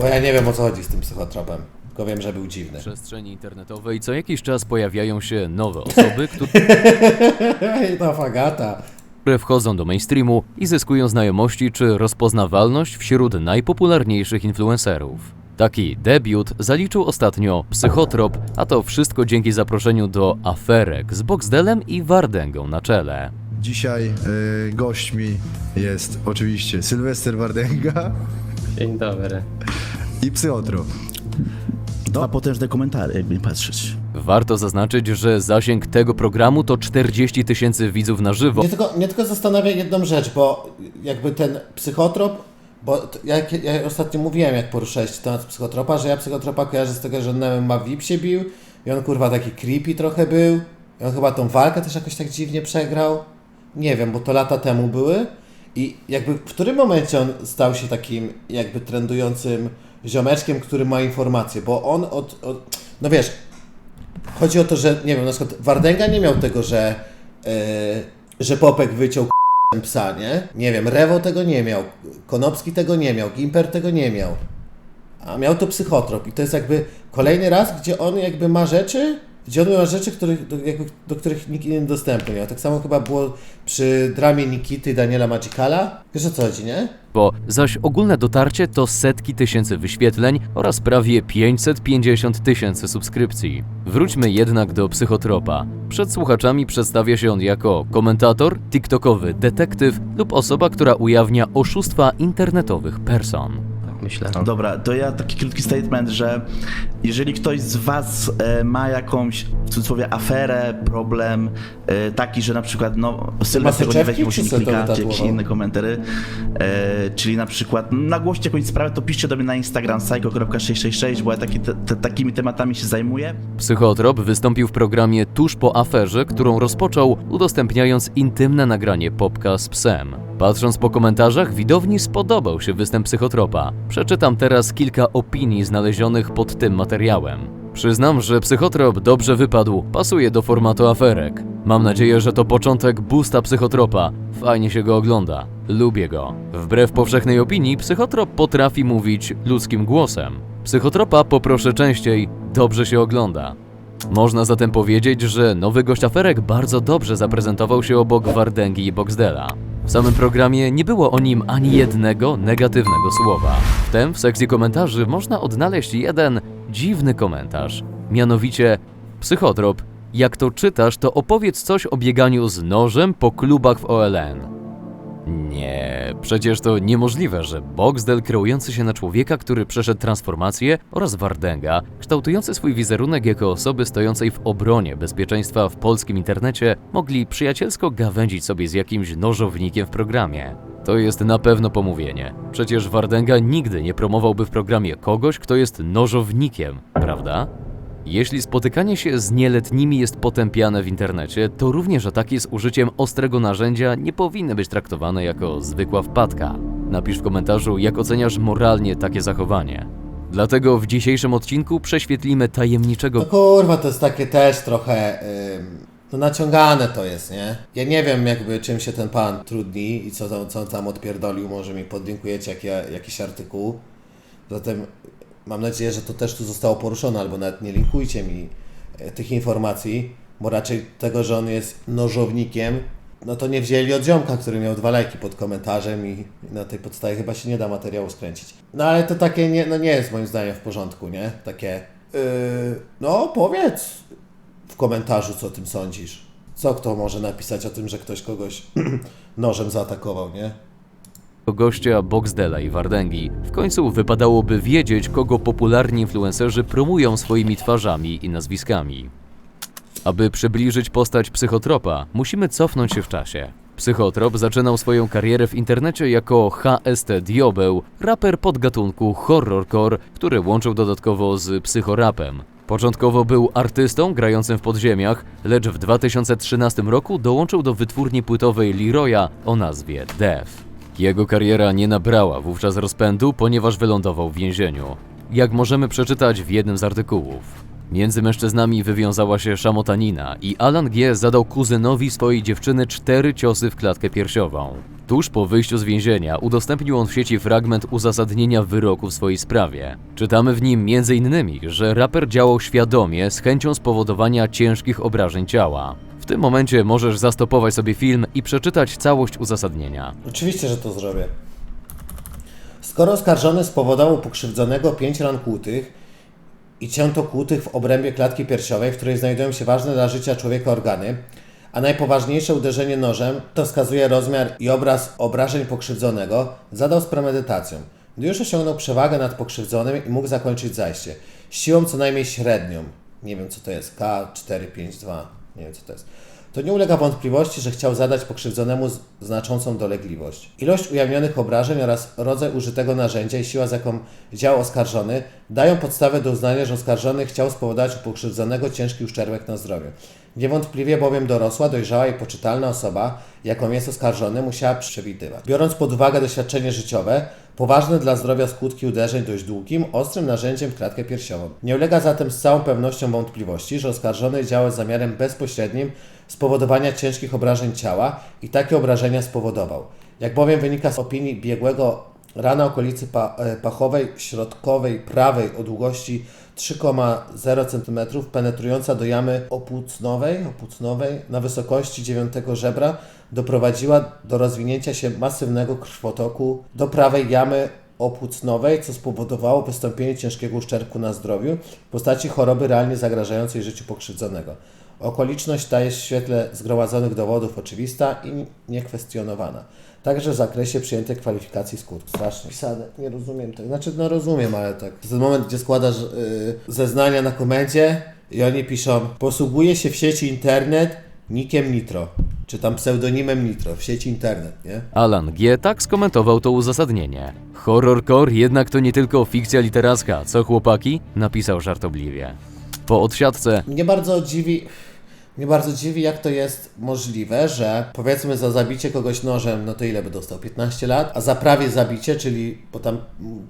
Bo ja nie wiem o co chodzi z tym psychotropem. Tylko wiem, że był dziwny. przestrzeni internetowej co jakiś czas pojawiają się nowe osoby, Ej, ta fagata. które wchodzą do mainstreamu i zyskują znajomości czy rozpoznawalność wśród najpopularniejszych influencerów. Taki debiut zaliczył ostatnio Psychotrop, a to wszystko dzięki zaproszeniu do aferek z Boxdelem i Wardęgą na czele. Dzisiaj y, gośćmi jest oczywiście Sylwester Wardęga Dzień dobry. i Psychotrop. Dwa potężne komentarze, jakby nie patrzeć. Warto zaznaczyć, że zasięg tego programu to 40 tysięcy widzów na żywo, Mnie tylko, mnie tylko zastanawia jedną rzecz, bo jakby ten psychotrop, bo jak ja ostatnio mówiłem, jak poruszałeś temat psychotropa, że ja psychotropa kojarzę z tego, że on ma VIP się bił i on kurwa taki creepy trochę był i on chyba tą walkę też jakoś tak dziwnie przegrał. Nie wiem, bo to lata temu były i jakby w którym momencie on stał się takim jakby trendującym ziomeczkiem, który ma informacje, bo on od, od no wiesz, Chodzi o to, że nie wiem, na przykład Wardęga nie miał tego, że, yy, że Popek wyciął psa, nie? Nie wiem, Rewo tego nie miał, Konopski tego nie miał, Gimper tego nie miał. A miał to psychotrop i to jest jakby kolejny raz, gdzie on jakby ma rzeczy, gdzie on rzeczy, których, do, jakby, do których nikt inny dostępu nie miał. Tak samo chyba było przy dramie Nikity Daniela Magicala. Wiesz o co chodzi, nie? zaś ogólne dotarcie to setki tysięcy wyświetleń oraz prawie 550 tysięcy subskrypcji. Wróćmy jednak do psychotropa. Przed słuchaczami przedstawia się on jako komentator, TikTokowy detektyw lub osoba, która ujawnia oszustwa internetowych person. Myślę. Dobra, to ja taki krótki statement, że jeżeli ktoś z was e, ma jakąś, w cudzysłowie, aferę, problem, e, taki, że na przykład, no, Sylwester go nie weźmie, bo się czy nie se to klika, czy jakieś inne komentary, e, czyli na przykład nagłoście jakąś sprawę, to piszcie do mnie na Instagram psycho.666, bo ja taki, te, takimi tematami się zajmuję. Psychotrop wystąpił w programie tuż po aferze, którą rozpoczął, udostępniając intymne nagranie Popka z psem. Patrząc po komentarzach, widowni spodobał się występ psychotropa. Przeczytam teraz kilka opinii znalezionych pod tym materiałem. Przyznam, że psychotrop dobrze wypadł, pasuje do formatu aferek. Mam nadzieję, że to początek boosta psychotropa. Fajnie się go ogląda. Lubię go. Wbrew powszechnej opinii, psychotrop potrafi mówić ludzkim głosem. Psychotropa poproszę częściej, dobrze się ogląda. Można zatem powiedzieć, że nowy gość aferek bardzo dobrze zaprezentował się obok Wardęgi i Boxdela. W samym programie nie było o nim ani jednego negatywnego słowa. Wtem w sekcji komentarzy można odnaleźć jeden dziwny komentarz. Mianowicie Psychotrop, jak to czytasz, to opowiedz coś o bieganiu z nożem po klubach w OLN. Nie, przecież to niemożliwe, że Boxdel kreujący się na człowieka, który przeszedł transformację oraz Wardęga, kształtujący swój wizerunek jako osoby stojącej w obronie bezpieczeństwa w polskim internecie, mogli przyjacielsko gawędzić sobie z jakimś nożownikiem w programie. To jest na pewno pomówienie. Przecież Wardęga nigdy nie promowałby w programie kogoś, kto jest nożownikiem, prawda? Jeśli spotykanie się z nieletnimi jest potępiane w internecie, to również ataki z użyciem ostrego narzędzia nie powinny być traktowane jako zwykła wpadka. Napisz w komentarzu, jak oceniasz moralnie takie zachowanie. Dlatego w dzisiejszym odcinku prześwietlimy tajemniczego No kurwa, to jest takie też trochę. No naciągane to jest, nie? Ja nie wiem jakby czym się ten pan trudni i co, co on tam odpierdolił, może mi podlinkujecie jak ja, jakiś artykuł. Zatem mam nadzieję, że to też tu zostało poruszone, albo nawet nie linkujcie mi e, tych informacji, bo raczej tego, że on jest nożownikiem, no to nie wzięli od ziomka, który miał dwa lajki pod komentarzem i na tej podstawie chyba się nie da materiału skręcić. No ale to takie nie, no nie jest moim zdaniem w porządku, nie? Takie, yy, no powiedz w komentarzu, co o tym sądzisz. Co kto może napisać o tym, że ktoś kogoś nożem zaatakował, nie? Gościa Boxdela i Wardęgi. W końcu wypadałoby wiedzieć, kogo popularni influencerzy promują swoimi twarzami i nazwiskami. Aby przybliżyć postać psychotropa, musimy cofnąć się w czasie. Psychotrop zaczynał swoją karierę w internecie jako HST Diobeł, raper podgatunku horrorcore, który łączył dodatkowo z psychorapem. Początkowo był artystą grającym w podziemiach, lecz w 2013 roku dołączył do wytwórni płytowej Leroya o nazwie Death. Jego kariera nie nabrała wówczas rozpędu, ponieważ wylądował w więzieniu. Jak możemy przeczytać w jednym z artykułów. Między mężczyznami wywiązała się szamotanina i Alan G. zadał kuzynowi swojej dziewczyny cztery ciosy w klatkę piersiową. Tuż po wyjściu z więzienia udostępnił on w sieci fragment uzasadnienia wyroku w swojej sprawie. Czytamy w nim m.in., że raper działał świadomie z chęcią spowodowania ciężkich obrażeń ciała. Tym momencie możesz zastopować sobie film i przeczytać całość uzasadnienia. Oczywiście, że to zrobię. Skoro oskarżony spowodował pokrzywdzonego pięć ran kłutych i cięto kłutych w obrębie klatki piersiowej, w której znajdują się ważne dla życia człowieka organy, a najpoważniejsze uderzenie nożem to wskazuje rozmiar i obraz obrażeń pokrzywdzonego, zadał z premedytacją. Gdy już osiągnął przewagę nad pokrzywdzonym i mógł zakończyć zajście. Siłą co najmniej średnią. Nie wiem co to jest. K452. Nie wiem co to jest. To nie ulega wątpliwości, że chciał zadać pokrzywdzonemu znaczącą dolegliwość. Ilość ujawnionych obrażeń oraz rodzaj użytego narzędzia i siła, z jaką działał oskarżony, dają podstawę do uznania, że oskarżony chciał spowodować u pokrzywdzonego ciężki uszczerbek na zdrowiu. Niewątpliwie bowiem dorosła, dojrzała i poczytalna osoba, jaką jest oskarżony, musiała przewidywać. Biorąc pod uwagę doświadczenie życiowe, poważne dla zdrowia skutki uderzeń dość długim, ostrym narzędziem w klatkę piersiową. Nie ulega zatem z całą pewnością wątpliwości, że oskarżony działał z zamiarem bezpośrednim spowodowania ciężkich obrażeń ciała i takie obrażenia spowodował. Jak bowiem wynika z opinii biegłego, rana okolicy e, pachowej, środkowej, prawej o długości 3,0 cm, penetrująca do jamy opłucnowej, opłucnowej na wysokości dziewiątego żebra, doprowadziła do rozwinięcia się masywnego krwotoku do prawej jamy opłucnowej, co spowodowało wystąpienie ciężkiego uszczerbku na zdrowiu w postaci choroby realnie zagrażającej życiu pokrzywdzonego. Okoliczność ta jest w świetle zgromadzonych dowodów oczywista i niekwestionowana. Także w zakresie przyjętej kwalifikacji skutków. Strasznie pisane, nie rozumiem tego. Znaczy, no rozumiem, ale tak. To ten moment, gdzie składasz yy, zeznania na komendzie i oni piszą posługuje się w sieci internet nikiem Nitro, czy tam pseudonimem Nitro, w sieci internet, nie? Alan G. tak skomentował to uzasadnienie. Horrorcore jednak to nie tylko fikcja literacka, co chłopaki? Napisał żartobliwie. Po odsiadce Mnie bardzo dziwi, mnie bardzo dziwi, jak to jest możliwe, że powiedzmy za zabicie kogoś nożem, no to ile by dostał? 15 lat, a za prawie zabicie, czyli, bo tam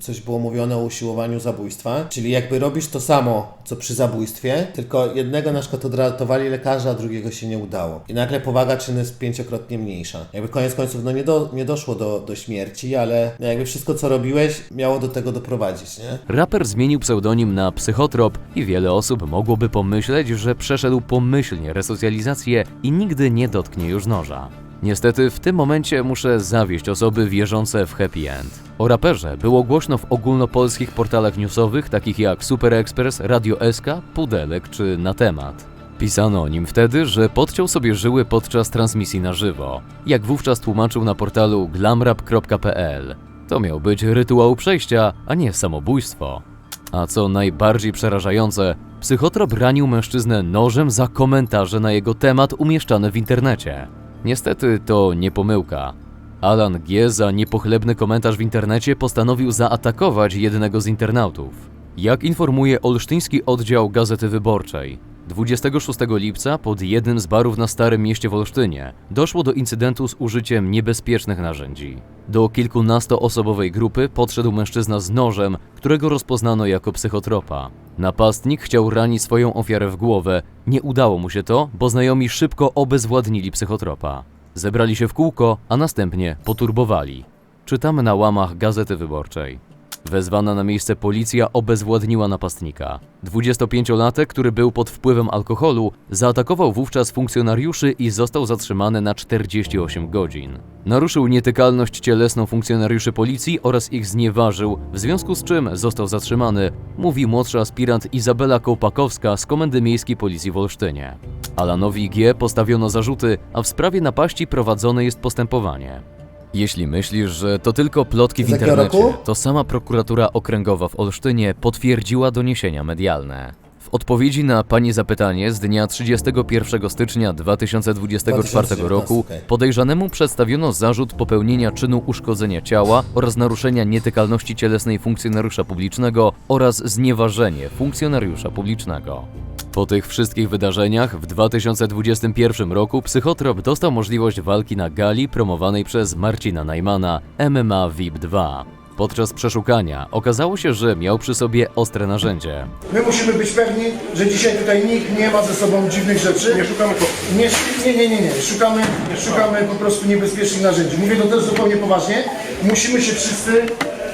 coś było mówione o usiłowaniu zabójstwa, czyli jakby robisz to samo, co przy zabójstwie, tylko jednego na przykład odratowali lekarza, a drugiego się nie udało. I nagle powaga czynu jest pięciokrotnie mniejsza. Jakby koniec końców, no nie, do, nie doszło do, do śmierci, ale no jakby wszystko, co robiłeś, miało do tego doprowadzić, nie? Raper zmienił pseudonim na Psychotrop i wiele osób mogłoby pomyśleć, że przeszedł pomyślnie resocjalizację i nigdy nie dotknie już noża. Niestety w tym momencie muszę zawieść osoby wierzące w happy end. O raperze było głośno w ogólnopolskich portalach newsowych takich jak Super Express, Radio SK, Pudelek czy Na Temat. Pisano o nim wtedy, że podciął sobie żyły podczas transmisji na żywo, jak wówczas tłumaczył na portalu glamrap.pl. To miał być rytuał przejścia, a nie samobójstwo. A co najbardziej przerażające, psychotrop ranił mężczyznę nożem za komentarze na jego temat umieszczane w internecie. Niestety to nie pomyłka. Alan G. za niepochlebny komentarz w internecie postanowił zaatakować jednego z internautów. Jak informuje olsztyński oddział Gazety Wyborczej, 26 lipca pod jednym z barów na Starym Mieście w Olsztynie doszło do incydentu z użyciem niebezpiecznych narzędzi. Do kilkunastoosobowej grupy podszedł mężczyzna z nożem, którego rozpoznano jako psychotropa. Napastnik chciał ranić swoją ofiarę w głowę. Nie udało mu się to, bo znajomi szybko obezwładnili psychotropa. Zebrali się w kółko, a następnie poturbowali. Czytamy na łamach Gazety Wyborczej. Wezwana na miejsce policja obezwładniła napastnika. 25-latek, który był pod wpływem alkoholu, zaatakował wówczas funkcjonariuszy i został zatrzymany na 48 godzin. Naruszył nietykalność cielesną funkcjonariuszy policji oraz ich znieważył, w związku z czym został zatrzymany, mówi młodszy aspirant Izabela Kołpakowska z Komendy Miejskiej Policji w Olsztynie. Alanowi G postawiono zarzuty, a w sprawie napaści prowadzone jest postępowanie. Jeśli myślisz, że to tylko plotki w Z jakiego internecie, roku? to sama prokuratura okręgowa w Olsztynie potwierdziła doniesienia medialne. W odpowiedzi na pani zapytanie z dnia 31 stycznia 2024 2019, roku okej. podejrzanemu przedstawiono zarzut popełnienia czynu uszkodzenia ciała oraz naruszenia nietykalności cielesnej funkcjonariusza publicznego oraz znieważenie funkcjonariusza publicznego. Po tych wszystkich wydarzeniach w 2021 roku Psychotrop dostał możliwość walki na gali promowanej przez Marcina Najmana MMA VIP 2. Podczas przeszukania okazało się, że miał przy sobie ostre narzędzie. My musimy być pewni, że dzisiaj tutaj nikt nie ma ze sobą dziwnych rzeczy. Nie szukamy nie, nie, nie, nie, nie. Szukamy, szukamy po prostu niebezpiecznych narzędzi. Mówię to też zupełnie poważnie. Musimy się wszyscy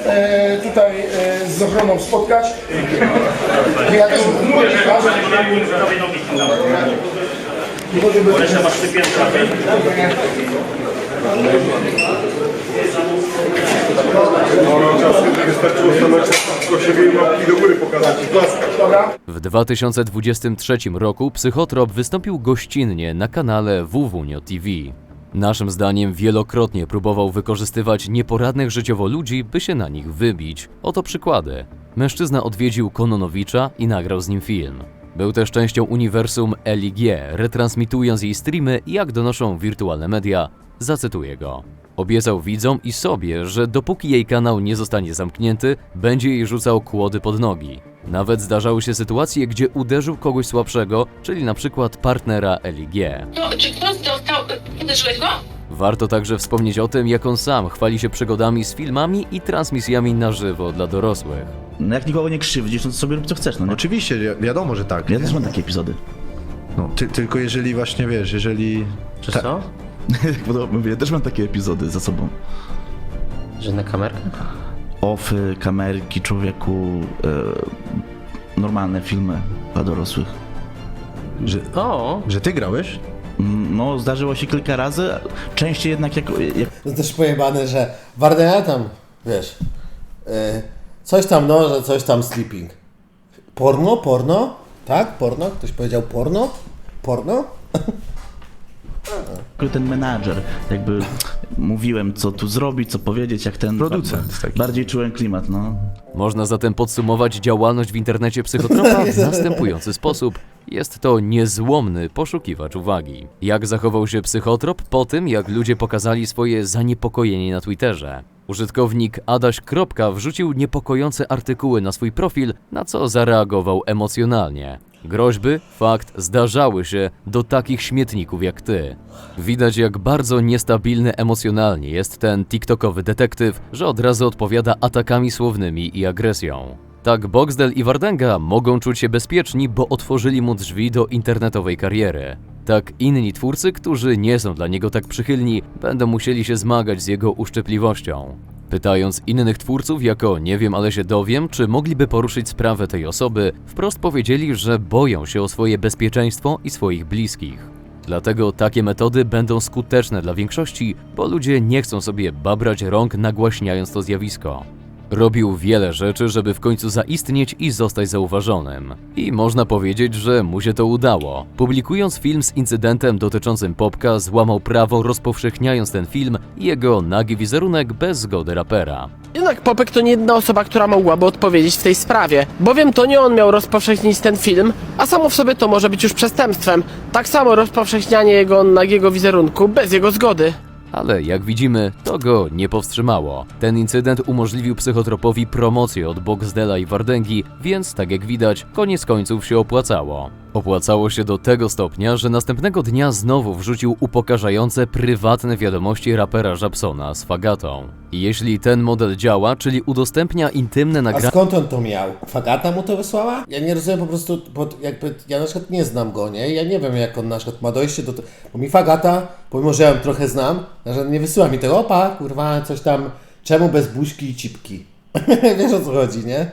e, tutaj e, z ochroną spotkać. Ja też mówię, że pokazać i klaskać. W 2023 roku Psychotrop wystąpił gościnnie na kanale WWNio TV. Naszym zdaniem wielokrotnie próbował wykorzystywać nieporadnych życiowo ludzi, by się na nich wybić. Oto przykłady. Mężczyzna odwiedził Kononowicza i nagrał z nim film. Był też częścią uniwersum LIG, retransmitując jej streamy, jak donoszą wirtualne media. Zacytuję go. Obiecał widzom i sobie, że dopóki jej kanał nie zostanie zamknięty, będzie jej rzucał kłody pod nogi. Nawet zdarzały się sytuacje, gdzie uderzył kogoś słabszego, czyli na przykład partnera LIG. No, czy ktoś dostał... Uderzyłeś go? Warto także wspomnieć o tym, jak on sam chwali się przygodami z filmami i transmisjami na żywo dla dorosłych. No jak nikogo nie krzywdzisz, no to sobie rób co chcesz, no nie? Oczywiście, wi- wiadomo, że tak. Ja też mam takie epizody. No, ty, tylko jeżeli właśnie, wiesz, jeżeli... Czy Ta- co? Podobno mówię, ja też mam takie epizody za sobą. Że na kamerkę? Offy, kamerki, człowieku, e, normalne filmy dla dorosłych. Że, O! że ty grałeś? Mm, No, zdarzyło się kilka razy, częściej jednak jak, jak To jest też pojebane, że Wardena tam, wiesz, yy, coś tam no, że coś tam sleeping. Porno? Porno? Tak? Porno? Ktoś powiedział porno? Porno? ten menadżer, jakby mówiłem, co tu zrobić, co powiedzieć, jak ten... Producent taki. Bardziej czułem klimat, no. Można zatem podsumować działalność w internecie psychotropa w następujący sposób. Jest to niezłomny poszukiwacz uwagi. Jak zachował się psychotrop po tym, jak ludzie pokazali swoje zaniepokojenie na Twitterze? Użytkownik Adaś Kropka wrzucił niepokojące artykuły na swój profil, na co zareagował emocjonalnie. Groźby, fakt, zdarzały się do takich śmietników jak ty. Widać, jak bardzo niestabilny emocjonalnie jest ten TikTokowy detektyw, że od razu odpowiada atakami słownymi i agresją. Tak Boxdel i Wardenga mogą czuć się bezpieczni, bo otworzyli mu drzwi do internetowej kariery. Tak inni twórcy, którzy nie są dla niego tak przychylni, będą musieli się zmagać z jego uszczypliwością. Pytając innych twórców, jako nie wiem, ale się dowiem, czy mogliby poruszyć sprawę tej osoby, wprost powiedzieli, że boją się o swoje bezpieczeństwo i swoich bliskich. Dlatego takie metody będą skuteczne dla większości, bo ludzie nie chcą sobie babrać rąk nagłaśniając to zjawisko. Robił wiele rzeczy, żeby w końcu zaistnieć i zostać zauważonym. I można powiedzieć, że mu się to udało. Publikując film z incydentem dotyczącym Popka, złamał prawo rozpowszechniając ten film i jego nagi wizerunek bez zgody rapera. Jednak Popek to nie jedna osoba, która mogłaby odpowiedzieć w tej sprawie, bowiem to nie on miał rozpowszechnić ten film, a samo w sobie to może być już przestępstwem. Tak samo rozpowszechnianie jego nagiego wizerunku bez jego zgody. Ale jak widzimy, to go nie powstrzymało. Ten incydent umożliwił psychotropowi promocję od Boxdela i Wardęgi, więc tak jak widać, koniec końców się opłacało. Opłacało się do tego stopnia, że następnego dnia znowu wrzucił upokarzające prywatne wiadomości rapera Żabsona z Fagatą. I jeśli ten model działa, czyli udostępnia intymne A nagrania skąd on to miał? Fagata mu to wysłała? Ja nie rozumiem po prostu, bo jakby ja na przykład nie znam go, nie? Ja nie wiem jak on na przykład ma dojście do bo mi Fagata, pomimo że ja ją trochę znam, nie wysyła mi tego, opa, kurwa, coś tam, czemu bez buźki i cipki? Wiesz o co chodzi, nie?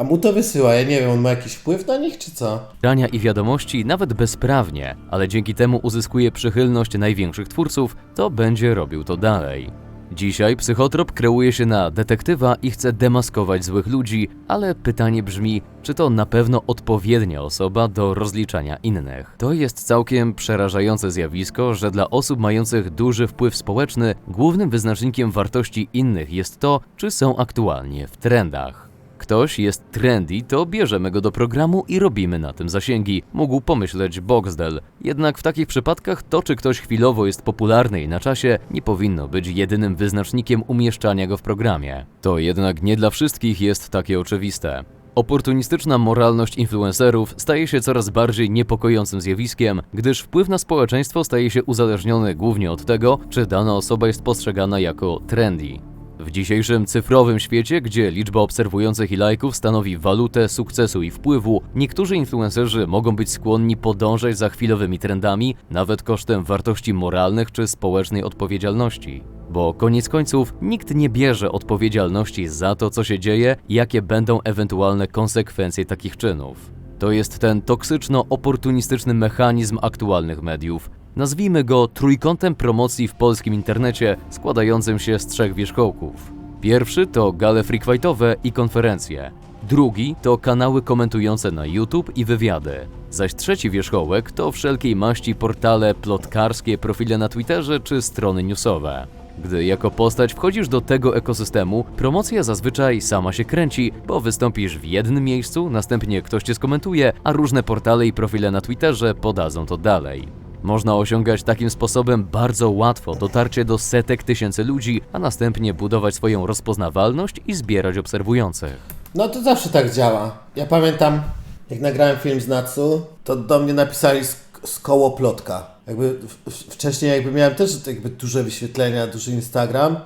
A mu to wysyła, ja nie wiem, on ma jakiś wpływ na nich, czy co? i wiadomości nawet bezprawnie, ale dzięki temu uzyskuje przychylność największych twórców, to będzie robił to dalej. Dzisiaj psychotrop kreuje się na detektywa i chce demaskować złych ludzi, ale pytanie brzmi, czy to na pewno odpowiednia osoba do rozliczania innych. To jest całkiem przerażające zjawisko, że dla osób mających duży wpływ społeczny głównym wyznacznikiem wartości innych jest to, czy są aktualnie w trendach. Ktoś jest trendy, to bierzemy go do programu i robimy na tym zasięgi, mógł pomyśleć Boxdel. Jednak w takich przypadkach to, czy ktoś chwilowo jest popularny i na czasie, nie powinno być jedynym wyznacznikiem umieszczania go w programie. To jednak nie dla wszystkich jest takie oczywiste. Oportunistyczna moralność influencerów staje się coraz bardziej niepokojącym zjawiskiem, gdyż wpływ na społeczeństwo staje się uzależniony głównie od tego, czy dana osoba jest postrzegana jako trendy. W dzisiejszym cyfrowym świecie, gdzie liczba obserwujących i lajków stanowi walutę sukcesu i wpływu, niektórzy influencerzy mogą być skłonni podążać za chwilowymi trendami, nawet kosztem wartości moralnych czy społecznej odpowiedzialności. Bo koniec końców nikt nie bierze odpowiedzialności za to, co się dzieje jakie będą ewentualne konsekwencje takich czynów. To jest ten toksyczno-oportunistyczny mechanizm aktualnych mediów. Nazwijmy go trójkątem promocji w polskim internecie składającym się z trzech wierzchołków. Pierwszy to gale freakfightowe i konferencje. Drugi to kanały komentujące na YouTube i wywiady. Zaś trzeci wierzchołek to wszelkiej maści portale plotkarskie, profile na Twitterze czy strony newsowe. Gdy jako postać wchodzisz do tego ekosystemu, promocja zazwyczaj sama się kręci, bo wystąpisz w jednym miejscu, następnie ktoś cię skomentuje, a różne portale i profile na Twitterze podadzą to dalej. Można osiągać takim sposobem bardzo łatwo dotarcie do setek tysięcy ludzi, a następnie budować swoją rozpoznawalność i zbierać obserwujących. No to zawsze tak działa. Ja pamiętam, jak nagrałem film z Natsu, to do mnie napisali z, z koło plotka. Jakby w, w, wcześniej jakby miałem też jakby duże wyświetlenia, duży Instagram,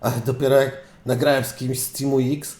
ale dopiero jak nagrałem z kimś z Teamu X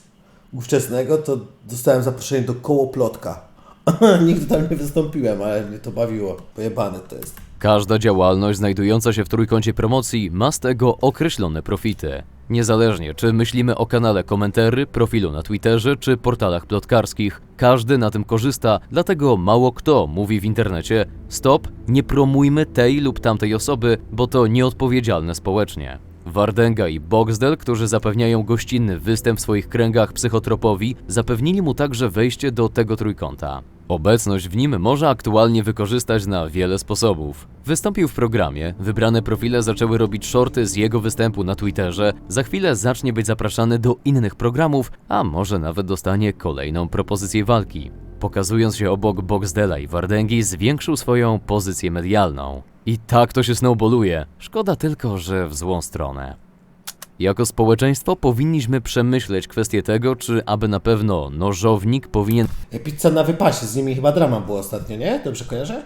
ówczesnego, to dostałem zaproszenie do koło plotka. Nigdy tam nie wystąpiłem, ale mnie to bawiło. Pojebane to jest. Każda działalność znajdująca się w trójkącie promocji ma z tego określone profity. Niezależnie czy myślimy o kanale komentarzy, profilu na Twitterze czy portalach plotkarskich, każdy na tym korzysta, dlatego mało kto mówi w internecie: stop, nie promujmy tej lub tamtej osoby, bo to nieodpowiedzialne społecznie. Wardenga i Boxdel, którzy zapewniają gościnny występ w swoich kręgach psychotropowi, zapewnili mu także wejście do tego trójkąta. Obecność w nim może aktualnie wykorzystać na wiele sposobów. Wystąpił w programie, wybrane profile zaczęły robić shorty z jego występu na Twitterze, za chwilę zacznie być zapraszany do innych programów, a może nawet dostanie kolejną propozycję walki. Pokazując się obok Boxdela i Wardęgi, zwiększył swoją pozycję medialną. I tak to się snowballuje. Szkoda tylko, że w złą stronę. Jako społeczeństwo powinniśmy przemyśleć kwestię tego, czy aby na pewno nożownik powinien Pizza na wypasie, z nimi chyba drama było ostatnio, nie? Dobrze kojarzę?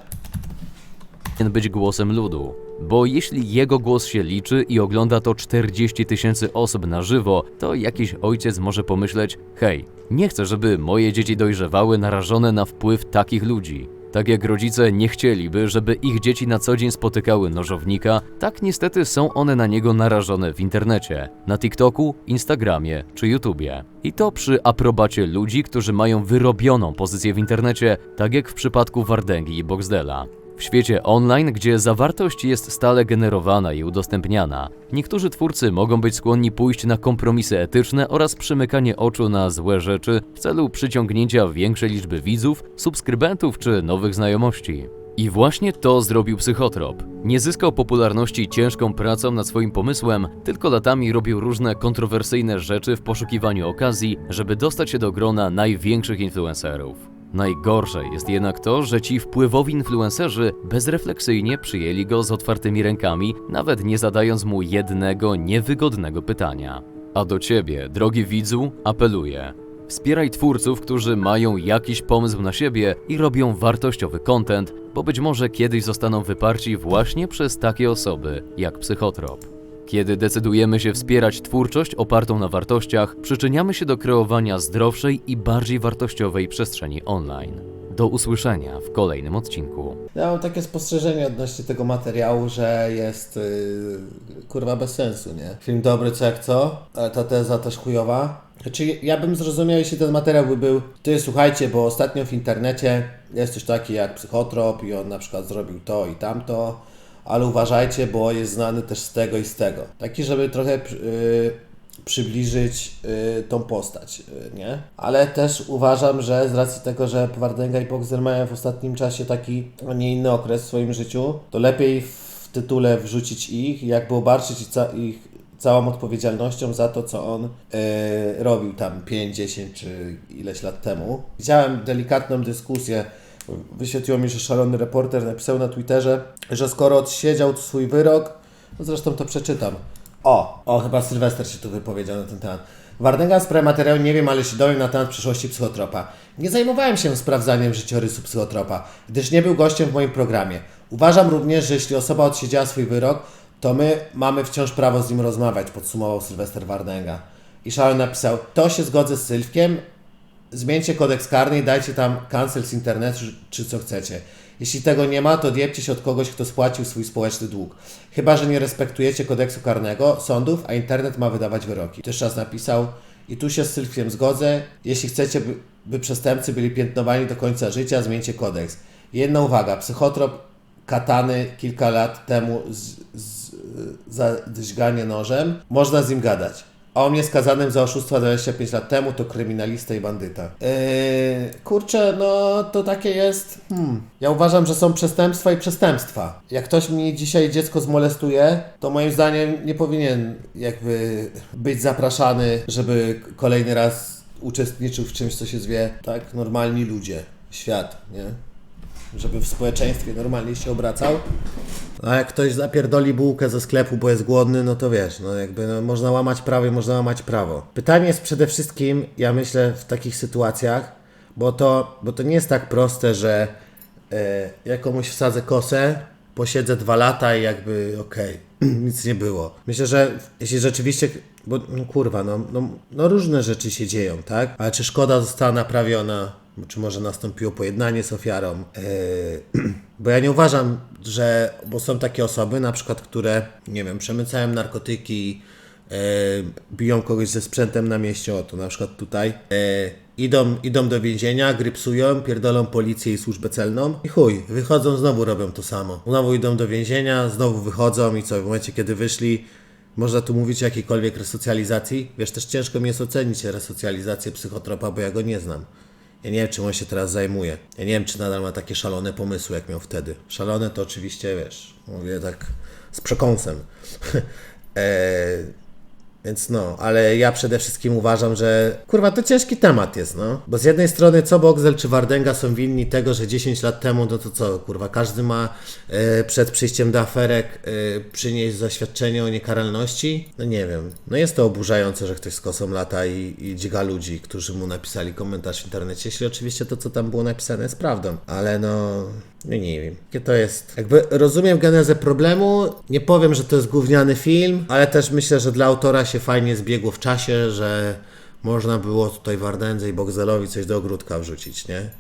być głosem ludu. Bo jeśli jego głos się liczy i ogląda to 40 tysięcy osób na żywo, to jakiś ojciec może pomyśleć: hej, nie chcę, żeby moje dzieci dojrzewały narażone na wpływ takich ludzi. Tak jak rodzice nie chcieliby, żeby ich dzieci na co dzień spotykały nożownika, tak niestety są one na niego narażone w internecie, na TikToku, Instagramie czy YouTubie. I to przy aprobacie ludzi, którzy mają wyrobioną pozycję w internecie, tak jak w przypadku Wardęgi i Boxdela. W świecie online, gdzie zawartość jest stale generowana i udostępniana, niektórzy twórcy mogą być skłonni pójść na kompromisy etyczne oraz przymykanie oczu na złe rzeczy w celu przyciągnięcia większej liczby widzów, subskrybentów czy nowych znajomości. I właśnie to zrobił psychotrop. Nie zyskał popularności ciężką pracą nad swoim pomysłem, tylko latami robił różne kontrowersyjne rzeczy w poszukiwaniu okazji, żeby dostać się do grona największych influencerów. Najgorsze jest jednak to, że ci wpływowi influencerzy bezrefleksyjnie przyjęli go z otwartymi rękami, nawet nie zadając mu jednego niewygodnego pytania. A do ciebie, drogi widzu, apeluję. Wspieraj twórców, którzy mają jakiś pomysł na siebie i robią wartościowy content, bo być może kiedyś zostaną wyparci właśnie przez takie osoby jak psychotrop. Kiedy decydujemy się wspierać twórczość opartą na wartościach, przyczyniamy się do kreowania zdrowszej i bardziej wartościowej przestrzeni online. Do usłyszenia w kolejnym odcinku. Ja mam takie spostrzeżenie odnośnie tego materiału, że jest yy, kurwa bez sensu, nie? Film dobry co jak co, ale ta teza też chujowa. Znaczy, ja bym zrozumiał, jeśli ten materiał by był, ty słuchajcie, bo ostatnio w internecie jest coś taki jak psychotrop i on na przykład zrobił to i tamto, ale uważajcie, bo jest znany też z tego i z tego. Taki, żeby trochę yy, przybliżyć y, tą postać, y, nie? Ale też uważam, że z racji tego, że Wardęga i Boxer mają w ostatnim czasie taki, a nie inny okres w swoim życiu, to lepiej w tytule wrzucić ich, jakby obarczyć ich, ca- ich całą odpowiedzialnością za to, co on y, robił tam 5, 10 czy ileś lat temu. Widziałem delikatną dyskusję Wyświetliło mi, że szalony reporter napisał na Twitterze, że skoro odsiedział swój wyrok, no zresztą to przeczytam. O, o, chyba Sylwester się tu wypowiedział na ten temat. Wardęga w sprawie materiału nie wiem, ale się dowiem na temat przyszłości psychotropa. Nie zajmowałem się sprawdzaniem życiorysu psychotropa, gdyż nie był gościem w moim programie. Uważam również, że jeśli osoba odsiedziała swój wyrok, to my mamy wciąż prawo z nim rozmawiać, podsumował Sylwester Wardęga. I Szalon napisał, to się zgodzę z Sylwkiem, zmieńcie kodeks karny i dajcie tam cancel z internetu, czy, co chcecie. Jeśli tego nie ma, to odjebcie się od kogoś, kto spłacił swój społeczny dług. Chyba, że nie respektujecie kodeksu karnego, sądów, a internet ma wydawać wyroki. Też raz napisał, i tu się z Sylwkiem zgodzę, jeśli chcecie, by, by przestępcy byli piętnowani do końca życia, zmieńcie kodeks. Jedna uwaga, psychotrop katany kilka lat temu z, z, za nożem, można z nim gadać. A on jest skazanym za oszustwo 25 lat temu, to kryminalista i bandyta. Yy, kurczę, no to takie jest. Hmm. Ja uważam, że są przestępstwa i przestępstwa. Jak ktoś mi dzisiaj dziecko zmolestuje, to moim zdaniem nie powinien jakby być zapraszany, żeby kolejny raz uczestniczył w czymś, co się zwie, tak, normalni ludzie, świat, nie? Żeby w społeczeństwie normalnie się obracał. A jak ktoś zapierdoli bułkę ze sklepu, bo jest głodny, no to wiesz, no jakby no, można łamać prawo i można łamać prawo. Pytanie jest przede wszystkim, ja myślę, w takich sytuacjach, bo to, bo to nie jest tak proste, że e, ja komuś wsadzę kosę, posiedzę dwa lata i jakby okej, nic nie było. Myślę, że jeśli rzeczywiście, bo no kurwa, no, no, no różne rzeczy się dzieją, tak? Ale czy szkoda została naprawiona, czy może nastąpiło pojednanie z ofiarą? Yy, bo ja nie uważam, że, bo są takie osoby, na przykład, które, nie wiem, przemycają narkotyki, e, biją kogoś ze sprzętem na mieście, o to na przykład tutaj, e, idą, idą do więzienia, grypsują, pierdolą policję i służbę celną i chuj, wychodzą, znowu robią to samo. Znowu idą do więzienia, znowu wychodzą i co, w momencie kiedy wyszli, można tu mówić o jakiejkolwiek resocjalizacji? Wiesz, też ciężko mi jest ocenić resocjalizację psychotropa, bo ja go nie znam. Ja nie wiem, czym on się teraz zajmuje. Ja nie wiem, czy nadal ma takie szalone pomysły, jak miał wtedy. Szalone to oczywiście, wiesz, mówię tak z przekąsem. eee, więc no, ale ja przede wszystkim uważam, że kurwa, to ciężki temat jest, no. Bo z jednej strony, co Boxel czy Wardęga są winni tego, że 10 lat temu, no to co, kurwa, każdy ma e, przed przyjściem do aferek e, przynieść zaświadczenie o niekaralności? No nie wiem. No jest to oburzające, że ktoś z kosą lata i, i ludzi, którzy mu napisali komentarz w internecie, jeśli oczywiście to, co tam było napisane jest prawdą. Ale no... No nie wiem. Jakie to jest? Jakby rozumiem genezę problemu. Nie powiem, że to jest gówniany film, ale też myślę, że dla autora się fajnie zbiegło w czasie, że można było tutaj Wardędze i Bogzelowi coś do ogródka wrzucić, nie?